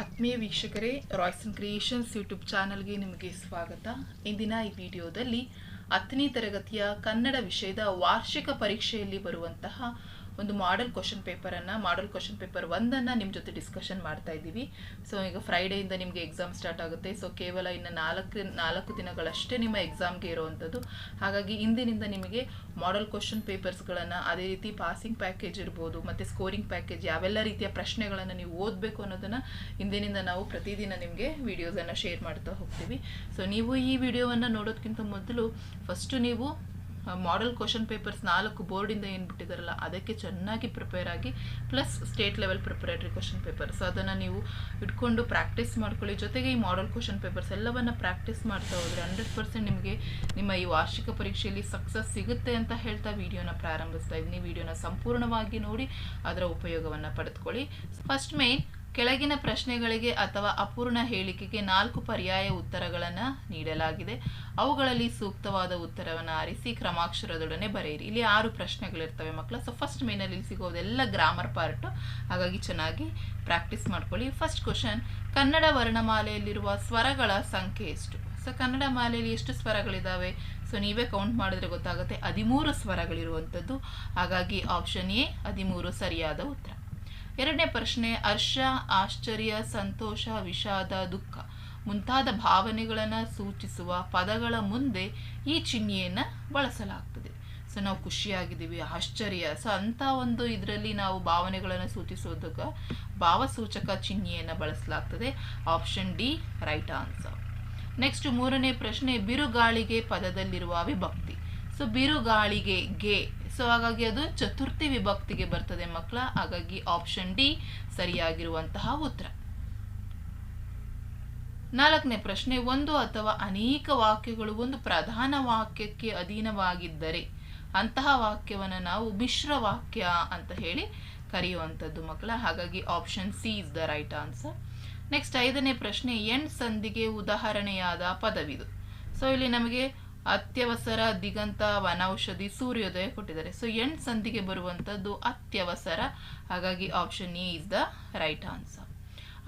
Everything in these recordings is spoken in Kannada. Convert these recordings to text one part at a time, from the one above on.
ಆತ್ಮೀಯ ವೀಕ್ಷಕರೇ ರಾಯ್ಸನ್ ಕ್ರಿಯೇಷನ್ಸ್ ಯೂಟ್ಯೂಬ್ ಚಾನಲ್ಗೆ ನಿಮಗೆ ಸ್ವಾಗತ. ಇಂದಿನ ಈ ವಿಡಿಯೋದಲ್ಲಿ ಹತ್ತನೇ ತರಗತಿಯ ಕನ್ನಡ ವಿಷಯದ ವಾರ್ಷಿಕ ಪರೀಕ್ಷೆಯಲ್ಲಿ ಬರುವಂತಹ ಒಂದು ಮಾಡೆಲ್ ಕ್ವಶನ್ ಪೇಪರನ್ನು ಮಾಡೆಲ್ ಕ್ವಶನ್ ಪೇಪರ್ ಒಂದನ್ನು ನಿಮ್ಮ ಜೊತೆ ಡಿಸ್ಕಷನ್ ಮಾಡ್ತಾ ಇದ್ದೀವಿ. ಸೊ ಈಗ ಫ್ರೈಡೆಯಿಂದ ನಿಮಗೆ ಎಕ್ಸಾಮ್ ಸ್ಟಾರ್ಟ್ ಆಗುತ್ತೆ. ಸೊ ಕೇವಲ ಇನ್ನು ನಾಲ್ಕು ನಾಲ್ಕು ದಿನಗಳಷ್ಟೇ ನಿಮ್ಮ ಎಕ್ಸಾಮ್ಗೆ ಇರುವಂಥದ್ದು. ಹಾಗಾಗಿ ಇಂದಿನಿಂದ ನಿಮಗೆ ಮಾಡೆಲ್ ಕ್ವಶನ್ ಪೇಪರ್ಸ್ಗಳನ್ನು ಅದೇ ರೀತಿ ಪಾಸಿಂಗ್ ಪ್ಯಾಕೇಜ್ ಇರ್ಬೋದು, ಮತ್ತು ಸ್ಕೋರಿಂಗ್ ಪ್ಯಾಕೇಜ್ ಯಾವೆಲ್ಲ ರೀತಿಯ ಪ್ರಶ್ನೆಗಳನ್ನು ನೀವು ಓದಬೇಕು ಅನ್ನೋದನ್ನು ಇಂದಿನಿಂದ ನಾವು ಪ್ರತಿದಿನ ನಿಮಗೆ ವಿಡಿಯೋಸನ್ನು ಶೇರ್ ಮಾಡ್ತಾ ಹೋಗ್ತೀವಿ. ಸೊ ನೀವು ಈ ವಿಡಿಯೋವನ್ನು ನೋಡೋದಕ್ಕಿಂತ ಮೊದಲು ಫಸ್ಟು ನೀವು ಮಾಡೆಲ್ ಕ್ವಶನ್ ಪೇಪರ್ಸ್ ನಾಲ್ಕು ಬೋರ್ಡಿಂದ ಏನು ಬಿಟ್ಟಿದ್ದಾರಲ್ಲ ಅದಕ್ಕೆ ಚೆನ್ನಾಗಿ ಪ್ರಿಪೇರ್ ಆಗಿ plus state level preparatory question paper so ಅದನ್ನು ನೀವು ಇಟ್ಕೊಂಡು ಪ್ರಾಕ್ಟೀಸ್ ಮಾಡ್ಕೊಳ್ಳಿ. ಜೊತೆಗೆ ಈ ಮಾಡೆಲ್ ಕ್ವಶನ್ ಪೇಪರ್ಸ್ ಎಲ್ಲವನ್ನು ಪ್ರಾಕ್ಟೀಸ್ ಮಾಡ್ತಾ ಹೋದರೆ ಹಂಡ್ರೆಡ್ ಪರ್ಸೆಂಟ್ ನಿಮಗೆ ನಿಮ್ಮ ಈ ವಾರ್ಷಿಕ ಪರೀಕ್ಷೆಯಲ್ಲಿ ಸಕ್ಸಸ್ ಸಿಗುತ್ತೆ ಅಂತ ಹೇಳ್ತಾ ವಿಡಿಯೋನ ಪ್ರಾರಂಭಿಸ್ತಾ ಇದ್ದೀನಿ. ವಿಡಿಯೋನ ಸಂಪೂರ್ಣವಾಗಿ ನೋಡಿ, ಅದರ ಉಪಯೋಗವನ್ನು ಪಡೆದುಕೊಳ್ಳಿ. ಫಸ್ಟ್ ಮೇನ್ ಕೆಳಗಿನ ಪ್ರಶ್ನೆಗಳಿಗೆ ಅಥವಾ ಅಪೂರ್ಣ ಹೇಳಿಕೆಗೆ ನಾಲ್ಕು ಪರ್ಯಾಯ ಉತ್ತರಗಳನ್ನು ನೀಡಲಾಗಿದೆ. ಅವುಗಳಲ್ಲಿ ಸೂಕ್ತವಾದ ಉತ್ತರವನ್ನು ಆರಿಸಿ ಕ್ರಮಾಕ್ಷರದೊಡನೆ ಬರೆಯಿರಿ. ಇಲ್ಲಿ ಆರು ಪ್ರಶ್ನೆಗಳಿರ್ತವೆ ಮಕ್ಕಳು. ಸೊ ಫಸ್ಟ್ ಮೇನಲ್ಲಿ ಸಿಗೋದೆಲ್ಲ ಗ್ರಾಮರ್ ಪಾರ್ಟು ಹಾಗಾಗಿ ಚೆನ್ನಾಗಿ ಪ್ರಾಕ್ಟೀಸ್ ಮಾಡ್ಕೊಳ್ಳಿ. ಫಸ್ಟ್ ಕ್ವಶನ್ ಕನ್ನಡ ವರ್ಣಮಾಲೆಯಲ್ಲಿರುವ ಸ್ವರಗಳ ಸಂಖ್ಯೆ ಎಷ್ಟು? ಸೊ ಕನ್ನಡ ಮಾಲೆಯಲ್ಲಿ ಎಷ್ಟು ಸ್ವರಗಳಿದ್ದಾವೆ ಸೊ ನೀವೇ ಕೌಂಟ್ ಮಾಡಿದ್ರೆ ಗೊತ್ತಾಗುತ್ತೆ. ಹದಿಮೂರು ಸ್ವರಗಳಿರುವಂಥದ್ದು ಹಾಗಾಗಿ ಆಪ್ಷನ್ ಎ ಹದಿಮೂರು ಸರಿಯಾದ ಉತ್ತರ. ಎರಡನೇ ಪ್ರಶ್ನೆ, ಹರ್ಷ, ಆಶ್ಚರ್ಯ, ಸಂತೋಷ, ವಿಷಾದ, ದುಃಖ. ಮುಂತಾದ ಭಾವನೆಗಳನ್ನು ಸೂಚಿಸುವ ಪದಗಳ ಮುಂದೆ ಈ ಚಿಹ್ನೆಯನ್ನು ಬಳಸಲಾಗ್ತದೆ. ಸೊ ನಾವು ಖುಷಿಯಾಗಿದ್ದೀವಿ. ಆಶ್ಚರ್ಯ. ಸೊ ಅಂಥ ಒಂದು ಇದರಲ್ಲಿ ನಾವು ಭಾವನೆಗಳನ್ನು ಸೂಚಿಸೋದಕ್ಕೆ ಭಾವಸೂಚಕ ಚಿಹ್ನೆಯನ್ನು ಬಳಸಲಾಗ್ತದೆ. Option D right answer next ಮೂರನೇ ಪ್ರಶ್ನೆ, ಬಿರುಗಾಳಿಗೆ ಪದದಲ್ಲಿರುವ ವಿಭಕ್ತಿ. ಸೊ ಬಿರುಗಾಳಿಗೆ ಗೆ ಸೊ ಹಾಗಾಗಿ ಅದು ಚತುರ್ಥಿ ವಿಭಕ್ತಿಗೆ ಬರ್ತದೆ ಮಕ್ಕಳ. ಹಾಗಾಗಿ ಆಪ್ಷನ್ ಡಿ ಸರಿಯಾಗಿರುವಂತಹ ಉತ್ತರ. ನಾಲ್ಕನೇ ಪ್ರಶ್ನೆ, ಒಂದು ಅಥವಾ ಅನೇಕ ವಾಕ್ಯಗಳು ಒಂದು ಪ್ರಧಾನ ವಾಕ್ಯಕ್ಕೆ ಅಧೀನವಾಗಿದ್ದರೆ ಅಂತಹ ವಾಕ್ಯವನ್ನು ನಾವು ಮಿಶ್ರ ವಾಕ್ಯ ಅಂತ ಹೇಳಿ ಕರೆಯುವಂಥದ್ದು ಮಕ್ಕಳ. ಹಾಗಾಗಿ option C is the right answer next ಐದನೇ ಪ್ರಶ್ನೆ ಎಣ್ ಸಂಧಿಗೆ ಉದಾಹರಣೆಯಾದ ಪದವಿದು. ಸೊ ಇಲ್ಲಿ ನಮಗೆ ಅತ್ಯವಸರ ದಿಗಂತ ವನೌಷಧಿ ಸೂರ್ಯೋದಯ ಕೊಟ್ಟಿದ್ದಾರೆ. ಸೊ ಎಂಟು ಸಂಧಿಗೆ ಬರುವಂಥದ್ದು ಅತ್ಯವಸರ. ಹಾಗಾಗಿ option A is the right answer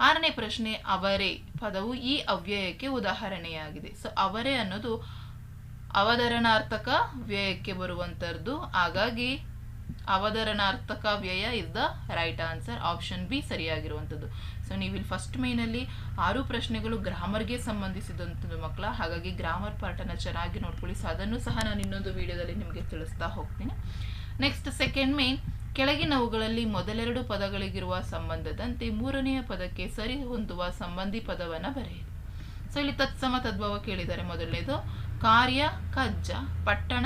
ಆರನೇ ಪ್ರಶ್ನೆ, ಅವರೇ ಪದವು ಈ ಅವ್ಯಯಕ್ಕೆ ಉದಾಹರಣೆಯಾಗಿದೆ. ಸೊ ಅವರೇ ಅನ್ನೋದು ಅವಧರಣಾರ್ಥಕ ವ್ಯಯಕ್ಕೆ ಬರುವಂಥದ್ದು ಹಾಗಾಗಿ ಅವತರಣಾರ್ಥಕ ವ್ಯಯ is the right answer. Option B ಸರಿಯಾಗಿರುವಂಥದ್ದು. So ನೀವು ಇಲ್ಲಿ ಫಸ್ಟ್ ಮೇನಲ್ಲಿ ಆರು ಪ್ರಶ್ನೆಗಳು ಗ್ರಾಮರ್ಗೆ ಸಂಬಂಧಿಸಿದಂಥದ್ದು ಮಕ್ಕಳ, ಹಾಗಾಗಿ ಗ್ರಾಮರ್ ಪಾಠನ ಚೆನ್ನಾಗಿ ನೋಡ್ಕೊಳ್ಳಿ. ಸೊ ಅದನ್ನು ಸಹ ನಾನು ಇನ್ನೊಂದು ವಿಡಿಯೋದಲ್ಲಿ ನಿಮಗೆ ತಿಳಿಸ್ತಾ ಹೋಗ್ತೀನಿ. ನೆಕ್ಸ್ಟ್ ಸೆಕೆಂಡ್ ಮೇನ್ ಕೆಳಗಿನವುಗಳಲ್ಲಿ ಮೊದಲೆರಡು ಪದಗಳಿಗಿರುವ ಸಂಬಂಧದಂತೆ ಮೂರನೆಯ ಪದಕ್ಕೆ ಸರಿ ಹೊಂದುವ ಸಂಬಂಧಿ ಪದವನ್ನು ಬರೆಯಿರಿ. ಸೊ ಇಲ್ಲಿ ತತ್ಸಮ ತದ್ಭವ ಕೇಳಿದ್ದಾರೆ ಮೊದಲನೇದು, ಕಾರ್ಯ, ಕಜ್ಜ, ಪಟ್ಟಣ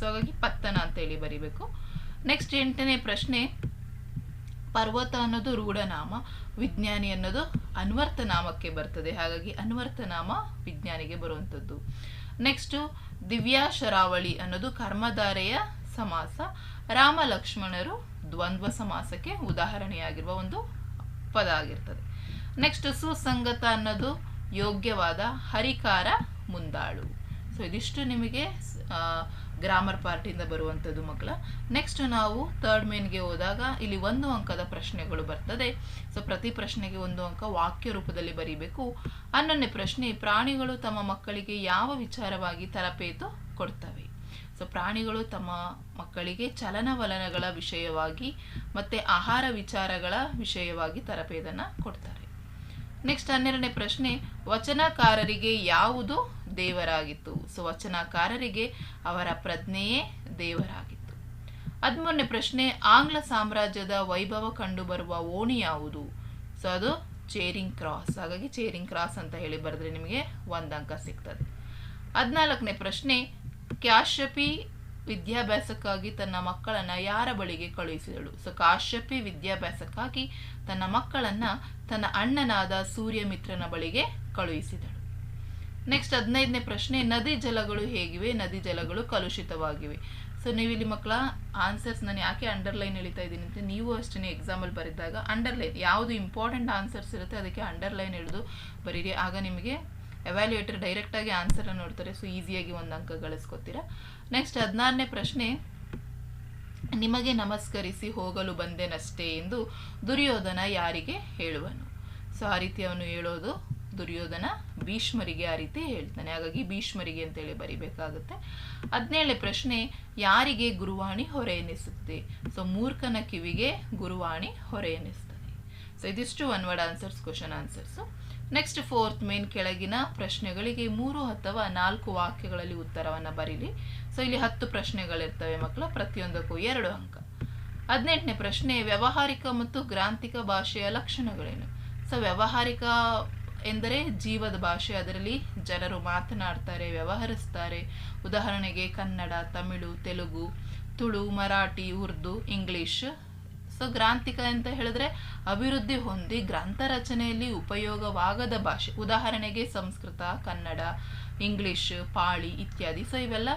ಸೊ ಹಾಗಾಗಿ ಪತ್ತನ ಅಂತೇಳಿ ಬರಿಬೇಕು. ನೆಕ್ಸ್ಟ್ ಎಂಟನೇ ಪ್ರಶ್ನೆ. ಪರ್ವತ ಅನ್ನೋದು ರೂಢನಾಮ, ವಿಜ್ಞಾನಿ ಅನ್ನೋದು ಅನ್ವರ್ಥ ನಾಮಕ್ಕೆ ಬರ್ತದೆ. ಹಾಗಾಗಿ ಅನ್ವರ್ಥ ನಾಮ ವಿಜ್ಞಾನಿಗೆ ಬರುವಂಥದ್ದು. ನೆಕ್ಸ್ಟು ದಿವ್ಯಾ ಶರಾವಳಿ ಅನ್ನೋದು ಕರ್ಮಧಾರೆಯ ಸಮಾಸ. ರಾಮ ಲಕ್ಷ್ಮಣರು ದ್ವಂದ್ವ ಸಮಾಸಕ್ಕೆ ಉದಾಹರಣೆಯಾಗಿರುವ ಒಂದು ಪದ ಆಗಿರ್ತದೆ. ನೆಕ್ಸ್ಟ್ ಸುಸಂಗತ ಅನ್ನೋದು ಯೋಗ್ಯವಾದ ಹರಿಕಾರ ಮುಂದಾಳು. ಸೊ ಇದಿಷ್ಟು ನಿಮಗೆ ಗ್ರಾಮರ್ ಪಾರ್ಟಿಯಿಂದ ಬರುವಂಥದ್ದು ಮಕ್ಕಳ. ನೆಕ್ಸ್ಟ್ ನಾವು ಥರ್ಡ್ ಮೇನ್ಗೆ ಹೋದಾಗ ಇಲ್ಲಿ ಒಂದು ಅಂಕದ ಪ್ರಶ್ನೆಗಳು ಬರ್ತದೆ. ಸೊ ಪ್ರತಿ ಪ್ರಶ್ನೆಗೆ ಒಂದು ಅಂಕ ವಾಕ್ಯ ರೂಪದಲ್ಲಿ ಬರೀಬೇಕು. ಹನ್ನೊಂದನೇ ಪ್ರಶ್ನೆ, ಪ್ರಾಣಿಗಳು ತಮ್ಮ ಮಕ್ಕಳಿಗೆ ಯಾವ ವಿಚಾರವಾಗಿ ತರಬೇತು ಕೊಡ್ತವೆ. ಸೊ ಪ್ರಾಣಿಗಳು ತಮ್ಮ ಮಕ್ಕಳಿಗೆ ಚಲನವಲನಗಳ ವಿಷಯವಾಗಿ ಮತ್ತು ಆಹಾರ ವಿಚಾರಗಳ ವಿಷಯವಾಗಿ ತರಬೇತನ್ನು ಕೊಡ್ತಾರೆ. ನೆಕ್ಸ್ಟ್ ಹನ್ನೆರಡನೇ ಪ್ರಶ್ನೆ, ವಚನಕಾರರಿಗೆ ಯಾವುದು ದೇವರಾಗಿತ್ತು? ಸೊ ವಚನಕಾರರಿಗೆ ಅವರ ಪ್ರಜ್ಞೆಯೇ ದೇವರಾಗಿತ್ತು. ಹದಿಮೂರನೇ ಪ್ರಶ್ನೆ, ಆಂಗ್ಲ ಸಾಮ್ರಾಜ್ಯದ ವೈಭವ ಕಂಡುಬರುವ ಓಣಿ ಯಾವುದು? ಸೊ ಅದು ಚೇರಿಂಗ್ ಕ್ರಾಸ್ ಹಾಗಾಗಿ ಚೇರಿಂಗ್ ಕ್ರಾಸ್ ಅಂತ ಹೇಳಿ ಬರೆದ್ರೆ ನಿಮಗೆ ಒಂದು ಅಂಕ ಸಿಗ್ತದೆ. ಹದಿನಾಲ್ಕನೇ ಪ್ರಶ್ನೆ, ಕ್ಯಾಶಪಿ ವಿದ್ಯಾಭ್ಯಾಸಕ್ಕಾಗಿ ತನ್ನ ಮಕ್ಕಳನ್ನು ಯಾರ ಬಳಿಗೆ ಕಳುಹಿಸಿದಳು? ಸೊ ಕಾಶ್ಯಪಿ ವಿದ್ಯಾಭ್ಯಾಸಕ್ಕಾಗಿ ತನ್ನ ಮಕ್ಕಳನ್ನು ತನ್ನ ಅಣ್ಣನಾದ ಸೂರ್ಯಮಿತ್ರನ ಬಳಿಗೆ ಕಳುಹಿಸಿದಳು. ನೆಕ್ಸ್ಟ್ ಹದಿನೈದನೇ ಪ್ರಶ್ನೆ, ನದಿ ಜಲಗಳು ಹೇಗಿವೆ? ನದಿ ಜಲಗಳು ಕಲುಷಿತವಾಗಿವೆ. ಸೊ ನೀವು ಇಲ್ಲಿ ಮಕ್ಕಳ ಆನ್ಸರ್ಸ್ ನಾನು ಯಾಕೆ ಅಂಡರ್ಲೈನ್ ಎಳಿತಾ ಇದ್ದೀನಿ ಅಂತ ನೀವು ಅಷ್ಟೇ ಎಕ್ಸಾಮಲ್ಲಿ ಬರೆದಾಗ ಅಂಡರ್ಲೈನ್ ಯಾವುದು ಇಂಪಾರ್ಟೆಂಟ್ ಆನ್ಸರ್ಸ್ ಇರುತ್ತೆ ಅದಕ್ಕೆ ಅಂಡರ್ಲೈನ್ ಹಿಡಿದು ಬರೀರಿ. ಆಗ ನಿಮಗೆ ಎವ್ಯಾಲ್ಯೂಯೇಟರ್ ಡೈರೆಕ್ಟಾಗಿ ಆನ್ಸರ್ ನೋಡ್ತಾರೆ. ಸೊ ಈಸಿಯಾಗಿ ಒಂದು ಅಂಕ ಗಳಿಸ್ಕೊತೀರಾ. ನೆಕ್ಸ್ಟ್ ಹದಿನಾರನೇ ಪ್ರಶ್ನೆ. ನಿಮಗೆ ನಮಸ್ಕರಿಸಿ ಹೋಗಲು ಬಂದೆನಷ್ಟೇ ಎಂದು ದುರ್ಯೋಧನ ಯಾರಿಗೆ ಹೇಳುವನು? ಸೊ ಆ ರೀತಿ ಅವನು ಹೇಳೋದು ದುರ್ಯೋಧನ ಭೀಷ್ಮರಿಗೆ ಆ ರೀತಿ ಹೇಳ್ತಾನೆ. ಹಾಗಾಗಿ ಭೀಷ್ಮರಿಗೆ ಅಂತೇಳಿ ಬರಿಬೇಕಾಗುತ್ತೆ. ಹದಿನೇಳನೇ ಪ್ರಶ್ನೆ, ಯಾರಿಗೆ ಗುರುವಾಣಿ ಹೊರೆ ಎನಿಸುತ್ತೆ ಸೊ ಮೂರ್ಖನ ಕಿವಿಗೆ ಗುರುವಾಣಿ ಹೊರೆ ಎನಿಸ್ತದೆ ಸೊ ಇದಿಷ್ಟು one word answers question answers next fourth main ಕೆಳಗಿನ ಪ್ರಶ್ನೆಗಳಿಗೆ ಮೂರು ಅಥವಾ ನಾಲ್ಕು ವಾಕ್ಯಗಳಲ್ಲಿ ಉತ್ತರವನ್ನು ಬರೀಲಿ. ಸೊ ಇಲ್ಲಿ ಹತ್ತು ಪ್ರಶ್ನೆಗಳಿರ್ತವೆ ಮಕ್ಕಳು, ಪ್ರತಿಯೊಂದಕ್ಕೂ ಎರಡು ಅಂಕ. ಹದಿನೆಂಟನೇ ಪ್ರಶ್ನೆ, ವ್ಯಾವಹಾರಿಕ ಮತ್ತು ಗ್ರಾಂಥಿಕ ಭಾಷೆಯ ಲಕ್ಷಣಗಳೇನು? ಸೊ ವ್ಯಾವಹಾರಿಕ ಎಂದರೆ ಜೀವದ ಭಾಷೆ, ಅದರಲ್ಲಿ ಜನರು ಮಾತನಾಡ್ತಾರೆ, ವ್ಯವಹರಿಸ್ತಾರೆ. ಉದಾಹರಣೆಗೆ ಕನ್ನಡ, ತಮಿಳು, ತೆಲುಗು, ತುಳು, ಮರಾಠಿ, ಉರ್ದು, ಇಂಗ್ಲಿಷ್ ಸೊ ಗ್ರಾಂಥಿಕ ಅಂತ ಹೇಳಿದ್ರೆ ಅಭಿವೃದ್ಧಿ ಹೊಂದಿ ಗ್ರಂಥ ರಚನೆಯಲ್ಲಿ ಉಪಯೋಗವಾಗದ ಭಾಷೆ. ಉದಾಹರಣೆಗೆ ಸಂಸ್ಕೃತ, ಕನ್ನಡ, ಇಂಗ್ಲಿಷ್, ಪಾಳಿ ಇತ್ಯಾದಿ. ಸೊ ಇವೆಲ್ಲ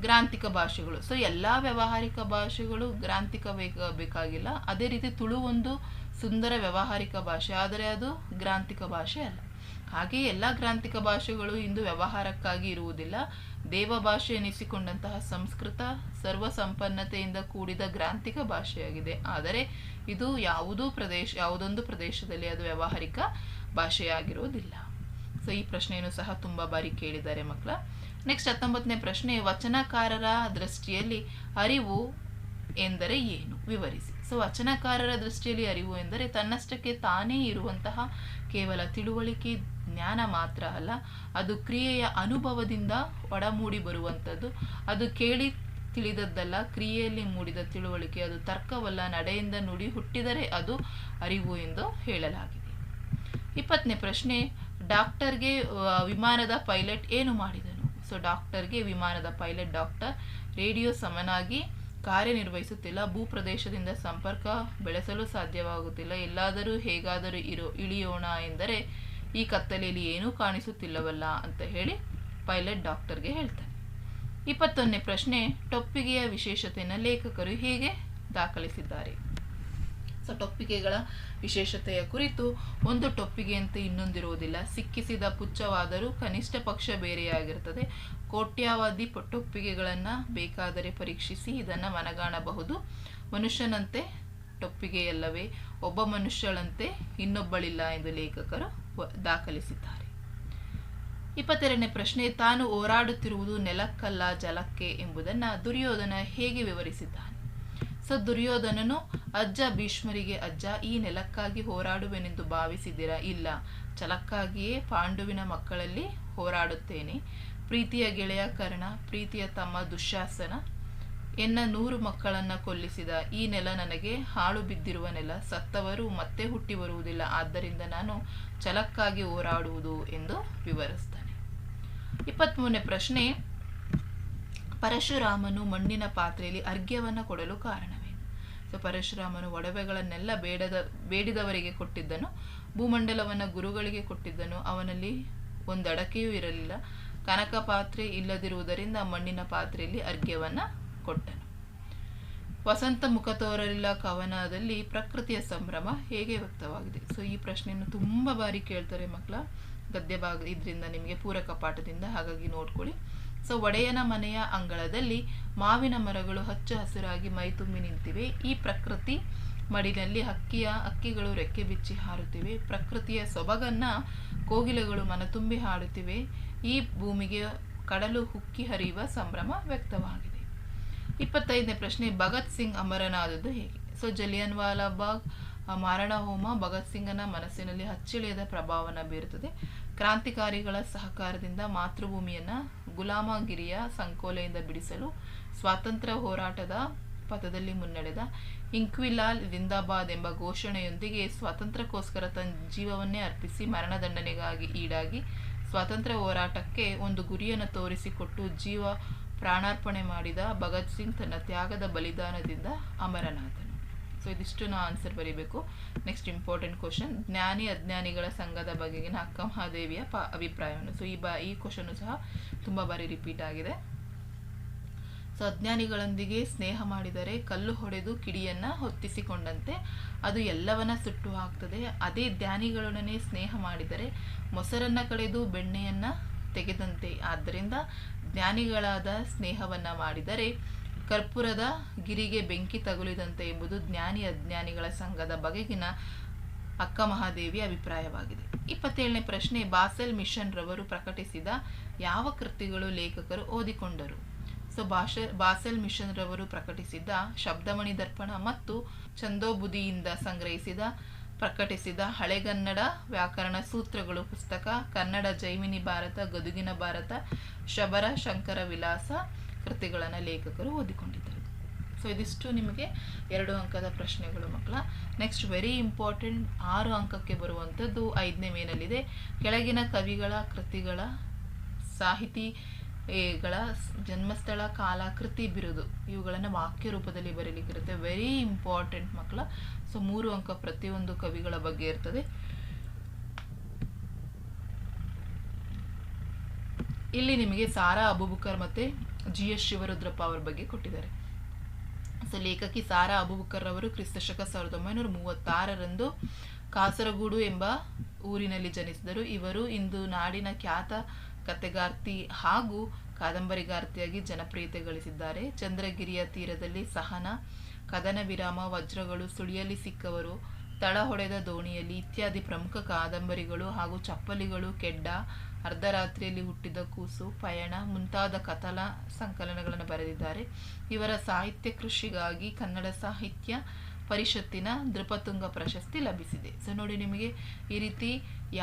ಗ್ರಾಂಥಿಕ ಭಾಷೆಗಳು. ಸೊ ಎಲ್ಲ ವ್ಯಾವಹಾರಿಕ ಭಾಷೆಗಳು ಗ್ರಾಂಥಿಕ ಬೇಕ, ಬೇಕಾಗಿಲ್ಲ. ಅದೇ ರೀತಿ ತುಳು ಒಂದು ಸುಂದರ ವ್ಯಾವಹಾರಿಕ ಭಾಷೆ, ಆದರೆ ಅದು ಗ್ರಾಂಥಿಕ ಭಾಷೆ ಅಲ್ಲ. ಹಾಗೆ ಎಲ್ಲ ಗ್ರಾಂಥಿಕ ಭಾಷೆಗಳು ಇಂದು ವ್ಯವಹಾರಕ್ಕಾಗಿ ಇರುವುದಿಲ್ಲ. ದೇವ ಭಾಷೆ ಎನಿಸಿಕೊಂಡಂತಹ ಸಂಸ್ಕೃತ ಸರ್ವ ಸಂಪನ್ನತೆಯಿಂದ ಕೂಡಿದ ಗ್ರಾಂಥಿಕ ಭಾಷೆಯಾಗಿದೆ. ಆದರೆ ಇದು ಯಾವುದೂ ಪ್ರದೇಶ, ಯಾವುದೊಂದು ಪ್ರದೇಶದಲ್ಲಿ ಅದು ವ್ಯಾವಹಾರಿಕ ಭಾಷೆಯಾಗಿರುವುದಿಲ್ಲ. ಸೊ ಈ ಪ್ರಶ್ನೆಯನ್ನು ಸಹ ತುಂಬ ಬಾರಿ ಕೇಳಿದ್ದಾರೆ ಮಕ್ಕಳ. ನೆಕ್ಸ್ಟ್ ಹತ್ತೊಂಬತ್ತನೇ ಪ್ರಶ್ನೆ, ವಚನಕಾರರ ದೃಷ್ಟಿಯಲ್ಲಿ ಅರಿವು ಎಂದರೆ ಏನು? ವಿವರಿಸಿ. ಸೊ ವಚನಕಾರರ ದೃಷ್ಟಿಯಲ್ಲಿ ಅರಿವು ಎಂದರೆ ತನ್ನಷ್ಟಕ್ಕೆ ತಾನೇ ಇರುವಂತಹ ಕೇವಲ ತಿಳುವಳಿಕೆ ಜ್ಞಾನ ಮಾತ್ರ ಅಲ್ಲ, ಅದು ಕ್ರಿಯೆಯ ಅನುಭವದಿಂದ ಒಡಮೂಡಿ ಬರುವಂಥದ್ದು. ಅದು ಕೇಳಿ ತಿಳಿದದ್ದಲ್ಲ, ಕ್ರಿಯೆಯಲ್ಲಿ ಮೂಡಿದ ತಿಳುವಳಿಕೆ, ಅದು ತರ್ಕವಲ್ಲ, ನಡೆಯಿಂದ ನುಡಿ ಹುಟ್ಟಿದರೆ ಅದು ಅರಿವು ಎಂದು ಹೇಳಲಾಗಿದೆ. ಇಪ್ಪತ್ತನೇ ಪ್ರಶ್ನೆ, ಡಾಕ್ಟರ್ಗೆ ವಿಮಾನದ ಪೈಲಟ್ ಏನು ಮಾಡಿದನು? ಸೊ, ಡಾಕ್ಟರ್ಗೆ ವಿಮಾನದ ಪೈಲಟ್ ಡಾಕ್ಟರ್ ರೇಡಿಯೋ ಸಮನಾಗಿ ಕಾರ್ಯನಿರ್ವಹಿಸುತ್ತಿಲ್ಲ, ಭೂಪ್ರದೇಶದಿಂದ ಸಂಪರ್ಕ ಬೆಳೆಸಲು ಸಾಧ್ಯವಾಗುತ್ತಿಲ್ಲ. ಎಲ್ಲಾದರೂ ಹೇಗಾದರೂ ಇರೋ, ಇಳಿಯೋಣ ಎಂದರೆ ಈ ಕತ್ತಲೆಯಲ್ಲಿ ಏನೂ ಕಾಣಿಸುತ್ತಿಲ್ಲವಲ್ಲ ಅಂತ ಹೇಳಿ ಪೈಲಟ್ ಡಾಕ್ಟರ್ಗೆ ಹೇಳ್ತಾನೆ. ಇಪ್ಪತ್ತೊಂದನೇ ಪ್ರಶ್ನೆ, ಟೊಪ್ಪಿಗೆಯ ವಿಶೇಷತೆಯನ್ನು ಲೇಖಕರು ಹೀಗೆ ದಾಖಲಿಸಿದ್ದಾರೆ? ಸೊ, ಟೊಪ್ಪಿಗೆಗಳ ವಿಶೇಷತೆಯ ಕುರಿತು ಒಂದು ಟೊಪ್ಪಿಗೆಯಂತೆ ಇನ್ನೊಂದಿರುವುದಿಲ್ಲ. ಸಿಕ್ಕಿಸಿದ ಪುಚ್ಚವಾದರೂ ಕನಿಷ್ಠ ಪಕ್ಷ ಬೇರೆಯಾಗಿರ್ತದೆ ಕೋಟ್ಯಾವಧಿ ಟೊಪ್ಪಿಗೆಗಳನ್ನು ಬೇಕಾದರೆ ಪರೀಕ್ಷಿಸಿ ಇದನ್ನು ಮನಗಾಣಬಹುದು. ಮನುಷ್ಯನಂತೆ ಟೊಪ್ಪಿಗೆಯಲ್ಲವೇ ಒಬ್ಬ ಮನುಷ್ಯಳಂತೆ ಇನ್ನೊಬ್ಬಳಿಲ್ಲ ಎಂದು ಲೇಖಕರು ದಾಖಲಿಸಿದ್ದಾರೆ. ಇಪ್ಪತ್ತೆರಡನೇ ಪ್ರಶ್ನೆ, ತಾನು ಹೋರಾಡುತ್ತಿರುವುದು ನೆಲಕ್ಕಲ್ಲ ಜಲಕ್ಕೆ ಎಂಬುದನ್ನು ದುರ್ಯೋಧನ ಹೇಗೆ ವಿವರಿಸಿದ್ದಾನೆ? ಸ, ದುರ್ಯೋಧನನು, ಅಜ್ಜ ಭೀಷ್ಮರಿಗೆ, ಅಜ್ಜ, ಈ ನೆಲಕ್ಕಾಗಿ ಹೋರಾಡುವೆನೆಂದು ಭಾವಿಸಿದ್ದೀರಾ ಇಲ್ಲ. ಛಲಕ್ಕಾಗಿಯೇ ಪಾಂಡುವಿನ ಮಕ್ಕಳಲ್ಲಿ ಹೋರಾಡುತ್ತೇನೆ. ಪ್ರೀತಿಯ ಗೆಳೆಯ ಕರ್ಣ, ಪ್ರೀತಿಯ ತಮ್ಮ ದುಶ್ಯಾಸನ ಎನ್ನ ನೂರು ಮಕ್ಕಳನ್ನ ಕೊಲ್ಲಿಸಿದ ಈ ನೆಲ ನನಗೆ ಹಾಳು ಬಿದ್ದಿರುವ ನೆಲ, ಸತ್ತವರು ಮತ್ತೆ ಹುಟ್ಟಿ ಬರುವುದಿಲ್ಲ. ಆದ್ದರಿಂದ ನಾನು ಛಲಕ್ಕಾಗಿ ಹೋರಾಡುವುದು ಎಂದು ವಿವರಿಸ್ತಾನೆ ಇಪ್ಪತ್ತ್ಮೂರನೇ ಪ್ರಶ್ನೆ, ಪರಶುರಾಮನು ಮಣ್ಣಿನ ಪಾತ್ರೆಯಲ್ಲಿ ಅರ್ಘ್ಯವನ್ನು ಕೊಡಲು ಕಾರಣವೇನು ಸೊ, ಪರಶುರಾಮನು ಒಡವೆಗಳನ್ನೆಲ್ಲ ಬೇಡದ, ಬೇಡಿದವರಿಗೆ ಕೊಟ್ಟಿದ್ದನು, ಭೂಮಂಡಲವನ್ನು ಗುರುಗಳಿಗೆ ಕೊಟ್ಟಿದ್ದನು. ಅವನಲ್ಲಿ ಒಂದು ಅಡಕೆಯೂ ಇರಲಿಲ್ಲ. ಕನಕ ಪಾತ್ರೆ ಇಲ್ಲದಿರುವುದರಿಂದ ಮಣ್ಣಿನ ಪಾತ್ರೆಯಲ್ಲಿ ಅರ್ಘ್ಯವನ್ನು ಕೊಟ್ಟನು. ವಸಂತ ಮುಖ ತೋರಲಿಲ್ಲ ಕವನದಲ್ಲಿ, ಪ್ರಕೃತಿಯ ಸಂಭ್ರಮ ಹೇಗೆ ವ್ಯಕ್ತವಾಗಿದೆ? ಸೊ ಈ ಪ್ರಶ್ನೆಯನ್ನು ತುಂಬ ಬಾರಿ ಕೇಳ್ತಾರೆ ಮಕ್ಕಳ ಗದ್ಯ ಭಾಗ ಇದರಿಂದ ನಿಮಗೆ ಪೂರಕ ಪಾಠದಿಂದ ಹಾಗಾಗಿ ನೋಡ್ಕೊಳ್ಳಿ. ಸೊ ಒಡೆಯನ ಮನೆಯ ಅಂಗಳದಲ್ಲಿ ಮಾವಿನ ಮರಗಳು ಹಚ್ಚ ಹಸಿರಾಗಿ ಮೈತುಂಬಿ ನಿಂತಿವೆ. ಈ ಪ್ರಕೃತಿ ಮಡಿನಲ್ಲಿ ಹಕ್ಕಿಯ ಅಕ್ಕಿಗಳು ರೆಕ್ಕೆ ಬಿಚ್ಚಿ ಹಾರುತ್ತಿವೆ. ಪ್ರಕೃತಿಯ ಸೊಬಗನ್ನ ಕೋಗಿಲೆಗಳು ಮನತುಂಬಿ ಹಾಡುತ್ತಿವೆ. ಈ ಭೂಮಿಗೆ ಕಡಲು ಹುಕ್ಕಿ ಹರಿಯುವ ಸಂಭ್ರಮ ವ್ಯಕ್ತವಾಗಿದೆ. ಇಪ್ಪತ್ತೈದನೇ ಪ್ರಶ್ನೆ, ಭಗತ್ ಸಿಂಗ್ ಅಮರನಾದದ್ದು ಹೇಗೆ? ಸೊ ಜಲಿಯನ್ ವಾಲಾ ಬಾಗ್ ಮಾರಣ ಹೋಮ ಭಗತ್ ಸಿಂಗನ ಮನಸ್ಸಿನಲ್ಲಿ ಹಚ್ಚಿಳಿಯದ ಪ್ರಭಾವವನ್ನು ಬೀರುತ್ತದೆ. ಕ್ರಾಂತಿಕಾರಿಗಳ ಸಹಕಾರದಿಂದ ಮಾತೃಭೂಮಿಯನ್ನು ಗುಲಾಮಗಿರಿಯ ಸಂಕೋಲೆಯಿಂದ ಬಿಡಿಸಲು ಸ್ವಾತಂತ್ರ್ಯ ಹೋರಾಟದ ಪಥದಲ್ಲಿ ಮುನ್ನಡೆದ ಇಂಕ್ವಿಲಾಲ್ ಜಿಂದಾಬಾದ್ ಎಂಬ ಘೋಷಣೆಯೊಂದಿಗೆ ಸ್ವಾತಂತ್ರ್ಯಕ್ಕೋಸ್ಕರ ತನ್ನ ಜೀವವನ್ನೇ ಅರ್ಪಿಸಿ ಮರಣದಂಡನೆಗಾಗಿ ಈಡಾಗಿ ಸ್ವಾತಂತ್ರ್ಯ ಹೋರಾಟಕ್ಕೆ ಒಂದು ಗುರಿಯನ್ನು ತೋರಿಸಿಕೊಟ್ಟು ಜೀವ ಪ್ರಾಣಾರ್ಪಣೆ ಮಾಡಿದ ಭಗತ್ ಸಿಂಗ್ ತನ್ನ ತ್ಯಾಗದ ಬಲಿದಾನದಿಂದ ಅಮರನಾಥನು ಸೊ ಇದಿಷ್ಟು ನಾ ಆನ್ಸರ್ ಬರೀಬೇಕು. ನೆಕ್ಸ್ಟ್ ಇಂಪಾರ್ಟೆಂಟ್ ಕ್ವಶನ್ ಜ್ಞಾನಿ ಅಜ್ಞಾನಿಗಳ ಸಂಘದ ಬಗೆಗಿನ ಅಕ್ಕ ಮಹಾದೇವಿಯ ಪ ಅಭಿಪ್ರಾಯವನ್ನು. ಸೊ ಈ ಬ, ಈ ಕ್ವಶನ್ನು ಸಹ ತುಂಬ ಬಾರಿ ರಿಪೀಟ್ ಆಗಿದೆ. ಸೊ ಅಜ್ಞಾನಿಗಳೊಂದಿಗೆ ಸ್ನೇಹ ಮಾಡಿದರೆ ಕಲ್ಲು ಹೊಡೆದು ಕಿಡಿಯನ್ನ ಹೊತ್ತಿಸಿಕೊಂಡಂತೆ ಅದು ಎಲ್ಲವನ್ನ ಸುಟ್ಟು ಹಾಕ್ತದೆ. ಅದೇ ಜ್ಞಾನಿಗಳೊಡನೆ ಸ್ನೇಹ ಮಾಡಿದರೆ ಮೊಸರನ್ನ ಕಳೆದು ಬೆಣ್ಣೆಯನ್ನ ತೆಗೆದಂತೆ. ಆದ್ದರಿಂದ ಜ್ಞಾನಿಗಳಾದ ಸ್ನೇಹವನ್ನ ಮಾಡಿದರೆ ಕರ್ಪೂರದ ಗಿರಿಗೆ ಬೆಂಕಿ ತಗುಲಿದಂತೆ ಎಂಬುದು ಜ್ಞಾನಿ ಅಜ್ಞಾನಿಗಳ ಸಂಘದ ಬಗೆಗಿನ ಅಕ್ಕ ಮಹಾದೇವಿಯ ಅಭಿಪ್ರಾಯವಾಗಿದೆ. ಇಪ್ಪತ್ತೇಳನೇ ಪ್ರಶ್ನೆ, ಬಾಸೆಲ್ ಮಿಷನ್ ರವರು ಪ್ರಕಟಿಸಿದ ಯಾವ ಕೃತಿಗಳು ಲೇಖಕರು ಓದಿಕೊಂಡರು? ಸೊ ಬಾಸೆಲ್ ಮಿಷನ್ ರವರು ಪ್ರಕಟಿಸಿದ ಶಬ್ದಮಣಿ ದರ್ಪಣ ಮತ್ತು ಚಂದೋಬುದಿಯಿಂದ ಸಂಗ್ರಹಿಸಿದ ಪ್ರಕಟಿಸಿದ ಹಳೆಗನ್ನಡ ವ್ಯಾಕರಣ ಸೂತ್ರಗಳು ಪುಸ್ತಕ, ಕನ್ನಡ ಜೈಮಿನಿ ಭಾರತ, ಗದುಗಿನ ಭಾರತ, ಶಬರ ಶಂಕರ ವಿಲಾಸ ಕೃತಿಗಳನ್ನು ಲೇಖಕರು ಓದಿಕೊಂಡಿದ್ದರು. ಸೊ ಇದಿಷ್ಟು ನಿಮಗೆ ಎರಡು ಅಂಕದ ಪ್ರಶ್ನೆಗಳು ಮಕ್ಕಳ. ನೆಕ್ಸ್ಟ್ ವೆರಿ ಇಂಪಾರ್ಟೆಂಟ್ ಆರು ಅಂಕಕ್ಕೆ ಬರುವಂಥದ್ದು ಐದನೇ ಮೇನಲ್ಲಿದೆ. ಕೆಳಗಿನ ಕವಿಗಳ ಕೃತಿಗಳ ಸಾಹಿತಿ ಗಳ ಜನ್ಮಸ್ಥಳ ಕಾಲಾಕೃತಿ ಬಿರುದು. ಇವುಗಳನ್ನು ವಾಕ್ಯ ರೂಪದಲ್ಲಿ ಬರೀಲಿಕ್ಕಿರುತ್ತೆ. ವೆರಿ ಇಂಪಾರ್ಟೆಂಟ್ ಮಕ್ಕಳ. ಸೊ ಮೂರು ಅಂಕ ಪ್ರತಿಯೊಂದು ಕವಿಗಳ ಬಗ್ಗೆ ಇರ್ತದೆ. ಇಲ್ಲಿ ನಿಮಗೆ ಸಾರಾ ಅಬುಬುಕರ್ ಮತ್ತೆ ಜಿ ಎಸ್ ಶಿವರುದ್ರಪ್ಪ ಅವರ ಬಗ್ಗೆ ಕೊಟ್ಟಿದ್ದಾರೆ. ಸೊ ಲೇಖಕಿ ಸಾರಾ ಅಬುಬುಕರ್ ಅವರು ಕ್ರಿಸ್ತಶಕ ಸಾವಿರದ ಒಂಬೈನೂರ ಮೂವತ್ತಾರರಂದು ಕಾಸರಗೂಡು ಎಂಬ ಊರಿನಲ್ಲಿ ಜನಿಸಿದರು. ಇವರು ಇಂದು ನಾಡಿನ ಖ್ಯಾತ ಕತೆಗಾರ್ತಿ ಹಾಗೂ ಕಾದಂಬರಿಗಾರ್ತಿಯಾಗಿ ಜನಪ್ರಿಯತೆ ಗಳಿಸಿದ್ದಾರೆ. ಚಂದ್ರಗಿರಿಯ ತೀರದಲ್ಲಿ ಸಹನ, ಕದನ ವಿರಾಮ, ವಜ್ರಗಳು, ಸುಳಿಯಲ್ಲಿ ಸಿಕ್ಕವರು, ತಳ ಹೊಡೆದ ದೋಣಿಯಲ್ಲಿ ಇತ್ಯಾದಿ ಪ್ರಮುಖ ಕಾದಂಬರಿಗಳು ಹಾಗೂ ಚಪ್ಪಲಿಗಳು, ಕೆಡ್ಡ, ಅರ್ಧರಾತ್ರಿಯಲ್ಲಿ ಹುಟ್ಟಿದ ಕೂಸು, ಪಯಣ, ಮುಂತಾದ ಕಥನ ಸಂಕಲನಗಳನ್ನು ಬರೆದಿದ್ದಾರೆ. ಇವರ ಸಾಹಿತ್ಯ ಕೃಷಿಗಾಗಿ ಕನ್ನಡ ಸಾಹಿತ್ಯ ಪರಿಷತ್ತಿನ ದೃಪತುಂಗ ಪ್ರಶಸ್ತಿ ಲಭಿಸಿದೆ. ಸೊ ನೋಡಿ ನಿಮಗೆ ಈ ರೀತಿ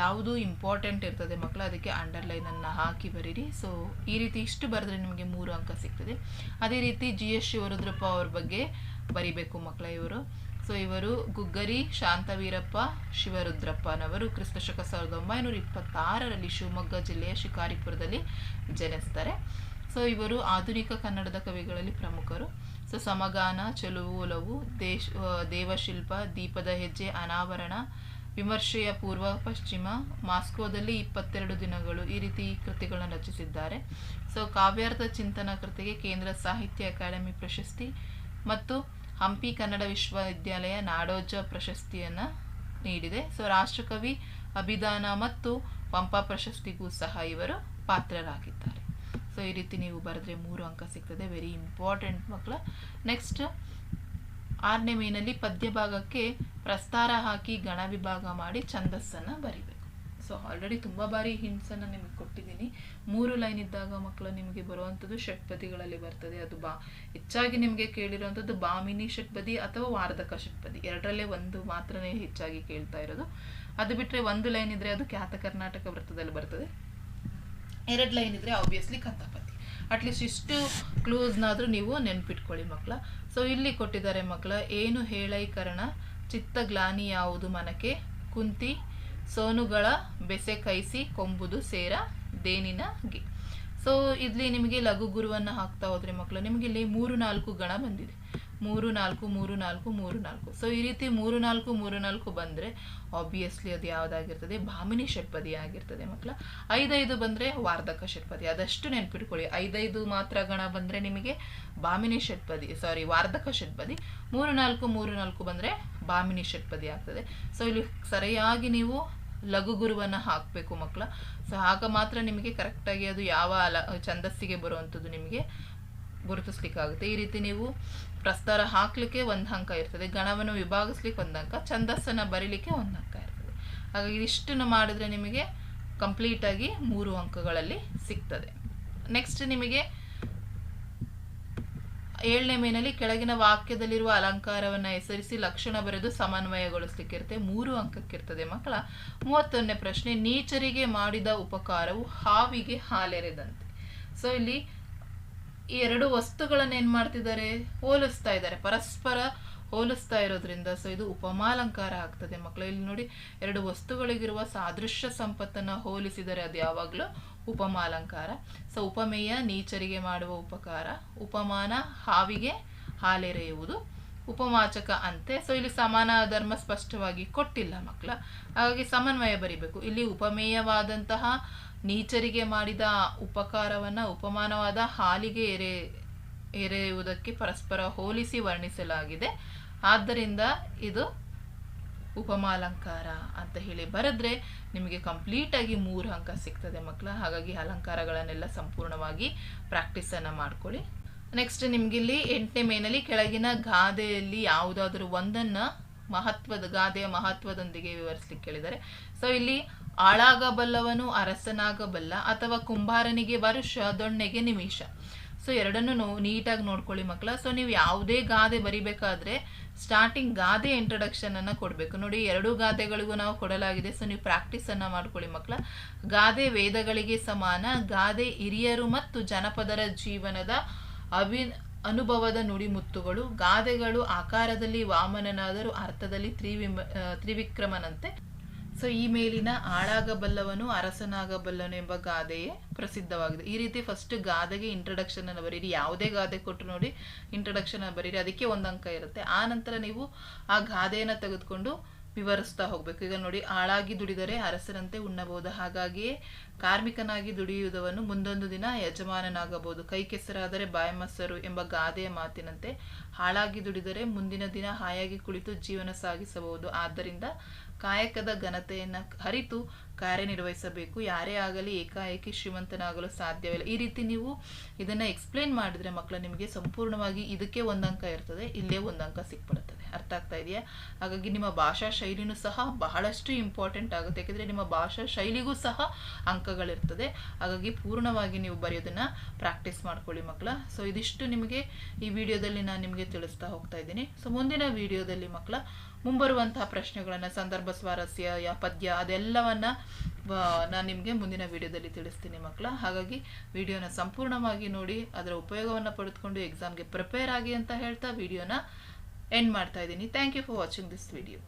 ಯಾವುದು ಇಂಪಾರ್ಟೆಂಟ್ ಇರ್ತದೆ ಮಕ್ಕಳು ಅದಕ್ಕೆ ಅಂಡರ್ಲೈನನ್ನು ಹಾಕಿ ಬರೀರಿ. ಸೊ ಈ ರೀತಿ ಇಷ್ಟು ಬರೆದ್ರೆ ನಿಮಗೆ ಮೂರು ಅಂಕ ಸಿಗ್ತದೆ. ಅದೇ ರೀತಿ ಜಿ ಎಸ್ ಶಿವರುದ್ರಪ್ಪ ಅವ್ರ ಬಗ್ಗೆ ಬರಿಬೇಕು ಮಕ್ಕಳ ಇವರು. ಸೊ ಇವರು ಗುಗ್ಗರಿ, ಶಾಂತವೀರಪ್ಪ, ಶಿವರುದ್ರಪ್ಪನವರು, ಕ್ರಿಸ್ತಶಕ ಸಾವಿರದ ಒಂಬೈನೂರ ಇಪ್ಪತ್ತಾರರಲ್ಲಿ ಶಿವಮೊಗ್ಗ ಜಿಲ್ಲೆಯ ಶಿಕಾರಿಪುರದಲ್ಲಿ ಜನಿಸ್ತಾರೆ. ಸೊ ಇವರು ಆಧುನಿಕ ಕನ್ನಡದ ಕವಿಗಳಲ್ಲಿ ಪ್ರಮುಖರು. ಸಮಗಾನ, ಚೆಲುವು, ಒಲವು, ದೇಶ ದೇವಶಿಲ್ಪ, ದೀಪದ ಹೆಜ್ಜೆ, ಅನಾವರಣ, ವಿಮರ್ಶೆಯ ಪೂರ್ವ ಪಶ್ಚಿಮ, ಮಾಸ್ಕೋದಲ್ಲಿ ಇಪ್ಪತ್ತೆರಡು ದಿನಗಳು ಈ ರೀತಿ ಕೃತಿಗಳನ್ನು ರಚಿಸಿದ್ದಾರೆ. ಸೊ ಕಾವ್ಯಾರ್ಥ ಚಿಂತನ ಕೃತಿಗೆ ಕೇಂದ್ರ ಸಾಹಿತ್ಯ ಅಕಾಡೆಮಿ ಪ್ರಶಸ್ತಿ ಮತ್ತು ಹಂಪಿ ಕನ್ನಡ ವಿಶ್ವವಿದ್ಯಾಲಯ ನಾಡೋಜ ಪ್ರಶಸ್ತಿಯನ್ನು ನೀಡಿದೆ. ಸೊ ರಾಷ್ಟ್ರಕವಿ ಅಭಿದಾನ ಮತ್ತು ಪಂಪ ಪ್ರಶಸ್ತಿಗೂ ಸಹ ಇವರು ಪಾತ್ರರಾಗಿದ್ದಾರೆ. ಸೊ ಈ ರೀತಿ ನೀವು ಬರೆದ್ರೆ ಮೂರು ಅಂಕ ಸಿಗ್ತದೆ. ವೆರಿ ಇಂಪಾರ್ಟೆಂಟ್ ಮಕ್ಕಳ. ನೆಕ್ಸ್ಟ್ ಆರನೇ ಮೇನಲ್ಲಿ ಪದ್ಯ ಭಾಗಕ್ಕೆ ಪ್ರಸ್ತಾರ ಹಾಕಿ ಗಣ ವಿಭಾಗ ಮಾಡಿ ಛಂದಸ್ಸನ್ನು ಬರಿಬೇಕು. ಸೊ ಆಲ್ರೆಡಿ ತುಂಬ ಬಾರಿ ಹಿಂಟ್ಸನ್ನು ನಿಮಗೆ ಕೊಟ್ಟಿದ್ದೀನಿ. ಮೂರು ಲೈನ್ ಇದ್ದಾಗ ಮಕ್ಕಳು ನಿಮಗೆ ಬರುವಂಥದ್ದು ಷಟ್ಪದಿಗಳಲ್ಲಿ ಬರ್ತದೆ. ಅದು ಬಾ, ಹೆಚ್ಚಾಗಿ ನಿಮಗೆ ಕೇಳಿರುವಂಥದ್ದು ಬಾಮಿನಿ ಷಟ್ಪದಿ ಅಥವಾ ವಾರ್ಧಕ ಷಟ್ಪದಿ. ಎರಡರಲ್ಲೇ ಒಂದು ಮಾತ್ರನೇ ಹೆಚ್ಚಾಗಿ ಕೇಳ್ತಾ ಇರೋದು. ಅದು ಬಿಟ್ಟರೆ ಒಂದು ಲೈನ್ ಇದ್ದರೆ ಅದು ಖ್ಯಾತ ಕರ್ನಾಟಕ ವೃತ್ತದಲ್ಲಿ ಬರ್ತದೆ. ಎರಡು ಲೈನ್ ಇದ್ದರೆ ಆಬ್ವಿಯಸ್ಲಿ ಕಂದಪತಿ ಅಟ್ಲೀಸ್ಟ್ ಇಷ್ಟು ಕ್ಲೂಸ್ನಾದರೂ ನೀವು ನೆನ್ಪಿಟ್ಕೊಳ್ಳಿ ಮಕ್ಕಳ ಸೊ ಇಲ್ಲಿ ಕೊಟ್ಟಿದ್ದಾರೆ ಮಕ್ಕಳ ಏನು ಹೇಳೈಕರಣ? ಚಿತ್ತ ಗ್ಲಾನಿ ಯಾವುದು ಮನಕೆ ಕುಂತಿ ಸೋನುಗಳ ಬೆಸೆ ಕೈಸಿ ಕೊಂಬುದು ಸೇರ ದೇನಿನ ಗೆ. ಸೊ ಇಲ್ಲಿ ನಿಮಗೆ ಲಘು ಗುರುವನ್ನು ಹಾಕ್ತಾ ಹೋದ್ರೆ ಮಕ್ಕಳು, ನಿಮಗೆ ಇಲ್ಲಿ ಮೂರು ನಾಲ್ಕು ಗಣ ಬಂದಿದೆ. ಮೂರು ನಾಲ್ಕು ಮೂರು ನಾಲ್ಕು ಮೂರು ನಾಲ್ಕು. ಸೊ ಈ ರೀತಿ ಮೂರು ನಾಲ್ಕು ಮೂರು ನಾಲ್ಕು ಬಂದರೆ ಆಬ್ವಿಯಸ್ಲಿ ಅದು ಯಾವುದಾಗಿರ್ತದೆ? ಭಾಮಿನಿ ಷಟ್ಪದಿ ಆಗಿರ್ತದೆ ಮಕ್ಕಳ. ಐದೈದು ಬಂದರೆ ವಾರ್ಧಕ ಷಟ್ಪದಿ. ಅದಷ್ಟು ನೆನ್ಪಿಟ್ಕೊಳ್ಳಿ. ಐದೈದು ಮಾತ್ರ ಗಣ ಬಂದರೆ ನಿಮಗೆ ಭಾಮಿನಿ ಷಟ್ಪದಿ ಸಾರಿ ವಾರ್ಧಕ ಷಟ್ಪದಿ. ಮೂರು ನಾಲ್ಕು ಮೂರು ನಾಲ್ಕು ಬಂದರೆ ಭಾಮಿನಿ ಷಟ್ಪದಿ ಆಗ್ತದೆ. ಸೊ ಇಲ್ಲಿ ಸರಿಯಾಗಿ ನೀವು ಲಘು ಗುರುವನ್ನು ಹಾಕಬೇಕು ಮಕ್ಕಳ ಸೊ ಆಗ ಮಾತ್ರ ನಿಮಗೆ ಕರೆಕ್ಟಾಗಿ ಅದು ಯಾವ ಅಲ, ಛಂದಸ್ಸಿಗೆ ಬರುವಂಥದ್ದು ನಿಮಗೆ ಗುರುತಿಸ್ಲಿಕ್ಕಾಗುತ್ತೆ. ಈ ರೀತಿ ನೀವು ಪ್ರಸ್ತಾರ ಹಾಕಲಿಕ್ಕೆ ಒಂದು ಅಂಕ ಇರ್ತದೆ, ಗಣವನ್ನು ವಿಭಾಗಿಸ್ಲಿಕ್ಕೆ ಒಂದು ಅಂಕ, ಛಂದಸ್ಸನ್ನು ಬರೀಲಿಕ್ಕೆ ಒಂದು ಅಂಕ ಇರ್ತದೆ. ಹಾಗಾಗಿ ಇಷ್ಟನ್ನು ಮಾಡಿದ್ರೆ ನಿಮಗೆ ಕಂಪ್ಲೀಟಾಗಿ ಮೂರು ಅಂಕಗಳಲ್ಲಿ ಸಿಗ್ತದೆ. ನೆಕ್ಸ್ಟ್ ನಿಮಗೆ ಏಳನೇ ಮೇನಲ್ಲಿ ಕೆಳಗಿನ ವಾಕ್ಯದಲ್ಲಿರುವ ಅಲಂಕಾರವನ್ನು ಹೆಸರಿಸಿ ಲಕ್ಷಣ ಬರೆದು ಸಮನ್ವಯಗೊಳಿಸ್ಲಿಕ್ಕೆ ಇರುತ್ತೆ ಮೂರು ಅಂಕಕ್ಕಿರ್ತದೆ ಮಕ್ಕಳ. ಮೂವತ್ತೊಂದನೇ ಪ್ರಶ್ನೆ, ನೀಚರಿಗೆ ಮಾಡಿದ ಉಪಕಾರವು ಹಾವಿಗೆ ಹಾಲೆರೆದಂತೆ. ಸೊ ಇಲ್ಲಿ ಎರಡು ವಸ್ತುಗಳನ್ನು ಏನು ಮಾಡ್ತಿದ್ದಾರೆ? ಹೋಲಿಸ್ತಾ ಇದ್ದಾರೆ. ಪರಸ್ಪರ ಹೋಲಿಸ್ತಾ ಇರೋದ್ರಿಂದ ಸೊ ಇದು ಉಪಮಾಲಂಕಾರ ಆಗ್ತದೆ. ಮಕ್ಕಳು ಇಲ್ಲಿ ನೋಡಿ ಎರಡು ವಸ್ತುಗಳಿಗಿರುವ ಸಾದೃಶ್ಯ ಸಂಪತ್ತನ್ನು ಹೋಲಿಸಿದರೆ ಅದು ಯಾವಾಗಲೂ ಉಪಮಾಲಂಕಾರ. ಸೊ ಉಪಮೇಯ, ನೀಚರಿಗೆ ಮಾಡುವ ಉಪಕಾರ. ಉಪಮಾನ, ಹಾವಿಗೆ ಹಾಲೆರೆಯುವುದು. ಉಪಮಾಚಕ ಅಂತೆ. ಸೊ ಇಲ್ಲಿ ಸಮಾನ ಧರ್ಮ ಸ್ಪಷ್ಟವಾಗಿ ಕೊಟ್ಟಿಲ್ಲ ಮಕ್ಕಳ ಹಾಗಾಗಿ ಸಮನ್ವಯ ಬರಿಬೇಕು. ಇಲ್ಲಿ ಉಪಮೇಯವಾದಂತಹ ನೀಚರಿಗೆ ಮಾಡಿದ ಉಪಕಾರವನ್ನು, ಉಪಮಾನವಾದ ಹಾಲಿಗೆ ಎರೆ, ಎರೆಯುವುದಕ್ಕೆ ಪರಸ್ಪರ ಹೋಲಿಸಿ ವರ್ಣಿಸಲಾಗಿದೆ. ಆದ್ದರಿಂದ ಇದು ಉಪಮಾಲಂಕಾರ ಅಂತ ಹೇಳಿ ಬರೆದ್ರೆ ನಿಮಗೆ ಕಂಪ್ಲೀಟಾಗಿ ಮೂರು ಅಂಕ ಸಿಗ್ತದೆ ಮಕ್ಕಳ. ಹಾಗಾಗಿ ಅಲಂಕಾರಗಳನ್ನೆಲ್ಲ ಸಂಪೂರ್ಣವಾಗಿ ಪ್ರಾಕ್ಟೀಸನ್ನು ಮಾಡ್ಕೊಳ್ಳಿ. ನೆಕ್ಸ್ಟ್ ನಿಮಗಿಲ್ಲಿ ಎಂಟನೇ ಮೇನಲ್ಲಿ ಕೆಳಗಿನ ಗಾದೆಯಲ್ಲಿ ಯಾವುದಾದ್ರೂ ಒಂದನ್ನು ಮಹತ್ವದ, ಗಾದೆಯ ಮಹತ್ವದೊಂದಿಗೆ ವಿವರಿಸ್ಲಿಕ್ಕೆ ಕೇಳಿದ್ದಾರೆ. ಸೊ ಇಲ್ಲಿ ಆಳಾಗಬಲ್ಲವನು, ಅರಸನಾಗಬಲ್ಲ ಅಥವಾ ಕುಂಬಾರನಿಗೆ ವರುಷ, ದೊಣ್ಣೆಗೆ ನಿಮಿಷ. ಸೊ ಎರಡನ್ನು ನೀಟಾಗಿ ನೋಡ್ಕೊಳ್ಳಿ ಮಕ್ಕಳ. ಸೊ ನೀವು ಯಾವುದೇ ಗಾದೆ ಬರಿಬೇಕಾದ್ರೆ ಸ್ಟಾರ್ಟಿಂಗ್ ಗಾದೆ ಇಂಟ್ರಡಕ್ಷನ್ ಅನ್ನ ಕೊಡಬೇಕು. ನೋಡಿ, ಎರಡು ಗಾದೆಗಳಿಗೂ ನಾವು ಕೊಡಲಾಗಿದೆ. ಸೊ ನೀವು ಪ್ರಾಕ್ಟೀಸ್ ಅನ್ನ ಮಾಡ್ಕೊಳ್ಳಿ ಮಕ್ಕಳ. ಗಾದೆ ವೇದಗಳಿಗೆ ಸಮಾನ, ಗಾದೆ ಹಿರಿಯರು ಮತ್ತು ಜನಪದರ ಜೀವನದ ಅಭಿ ಅನುಭವದ ನುಡಿಮುತ್ತುಗಳು, ಗಾದೆಗಳು ಆಕಾರದಲ್ಲಿ ವಾಮನನಾದರೂ ಅರ್ಥದಲ್ಲಿ ತ್ರಿವಿಮ ತ್ರಿವಿಕ್ರಮನಂತೆ ಸೊ ಈ ಮೇಲಿನ ಆಳಾಗಬಲ್ಲವನು ಅರಸನಾಗಬಲ್ಲನು ಎಂಬ ಗಾದೆಯೇ ಪ್ರಸಿದ್ಧವಾಗಿದೆ. ಈ ರೀತಿ ಫಸ್ಟ್ ಗಾದೆಗೆ ಇಂಟ್ರಡಕ್ಷನ್ ಅನ್ನು ಬರೀರಿ. ಯಾವುದೇ ಗಾದೆ ಕೊಟ್ಟರು ನೋಡಿ ಇಂಟ್ರಡಕ್ಷನ್ ಬರೀರಿ. ಅದಕ್ಕೆ ಒಂದು ಅಂಕ ಇರುತ್ತೆ. ಆ ನಂತರ ನೀವು ಆ ಗಾದೆಯನ್ನು ತೆಗೆದುಕೊಂಡು ವಿವರಿಸ್ತಾ ಹೋಗ್ಬೇಕು. ಈಗ ನೋಡಿ, ಆಳಾಗಿ ದುಡಿದರೆ ಅರಸರಂತೆ ಉಣ್ಣಬಹುದು. ಹಾಗಾಗಿಯೇ ಕಾರ್ಮಿಕನಾಗಿ ದುಡಿಯುವುದವನು ಮುಂದೊಂದು ದಿನ ಯಜಮಾನನಾಗಬಹುದು. ಕೈ ಕೆಸರಾದರೆ ಬಾಯ ಎಂಬ ಗಾದೆಯ ಮಾತಿನಂತೆ ಹಾಳಾಗಿ ದುಡಿದರೆ ಮುಂದಿನ ದಿನ ಹಾಯಾಗಿ ಕುಳಿತು ಜೀವನ ಸಾಗಿಸಬಹುದು. ಆದ್ದರಿಂದ ಕಾಯಕದ ಘನತೆಯನ್ನು ಅರಿತು ಕಾರ್ಯನಿರ್ವಹಿಸಬೇಕು. ಯಾರೇ ಆಗಲಿ ಏಕಾಏಕಿ ಶ್ರೀಮಂತನಾಗಲು ಸಾಧ್ಯವಿಲ್ಲ. ಈ ರೀತಿ ನೀವು ಇದನ್ನ ಎಕ್ಸ್ಪ್ಲೇನ್ ಮಾಡಿದ್ರೆ ಮಕ್ಕಳು ನಿಮಗೆ ಸಂಪೂರ್ಣವಾಗಿ ಇದಕ್ಕೆ ಒಂದಂಕ ಇರ್ತದೆ, ಇಲ್ಲೇ ಒಂದಂಕ ಸಿಕ್ಬಿಡುತ್ತದೆ. ಅರ್ಥ ಆಗ್ತಾ ಇದೆಯಾ? ಹಾಗಾಗಿ ನಿಮ್ಮ ಭಾಷಾ ಶೈಲಿನೂ ಸಹ ಬಹಳಷ್ಟು ಇಂಪಾರ್ಟೆಂಟ್ ಆಗುತ್ತೆ. ಯಾಕೆಂದರೆ ನಿಮ್ಮ ಭಾಷಾ ಶೈಲಿಗೂ ಸಹ ಅಂಕಗಳಿರ್ತದೆ. ಹಾಗಾಗಿ ಪೂರ್ಣವಾಗಿ ನೀವು ಬರೆಯೋದನ್ನ ಪ್ರಾಕ್ಟೀಸ್ ಮಾಡ್ಕೊಳ್ಳಿ ಮಕ್ಕಳ ಸೊ ಇದಿಷ್ಟು ನಿಮಗೆ ಈ ವಿಡಿಯೋದಲ್ಲಿ ನಾನು ನಿಮಗೆ ತಿಳಿಸ್ತಾ ಹೋಗ್ತಾ ಇದ್ದೀನಿ. ಸೊ ಮುಂದಿನ ವಿಡಿಯೋದಲ್ಲಿ ಮಕ್ಕಳ ಮುಂಬರುವಂತಹ ಪ್ರಶ್ನೆಗಳನ್ನು, ಸಂದರ್ಭ ಸ್ವಾರಸ್ಯ ಪದ್ಯ ಅದೆಲ್ಲವನ್ನು ನಾನು ನಿಮಗೆ ಮುಂದಿನ ವಿಡಿಯೋದಲ್ಲಿ ತಿಳಿಸ್ತೀನಿ ಮಕ್ಕಳ. ಹಾಗಾಗಿ ವಿಡಿಯೋನ ಸಂಪೂರ್ಣವಾಗಿ ನೋಡಿ, ಅದರ ಉಪಯೋಗವನ್ನು ಪಡೆದುಕೊಂಡು ಎಕ್ಸಾಮ್ಗೆ ಪ್ರಿಪೇರ್ ಆಗಿ ಅಂತ ಹೇಳ್ತಾ ವಿಡಿಯೋನ ಎಂಡ್ ಮಾಡ್ತಾ ಇದ್ದೀನಿ. Thank you for watching this video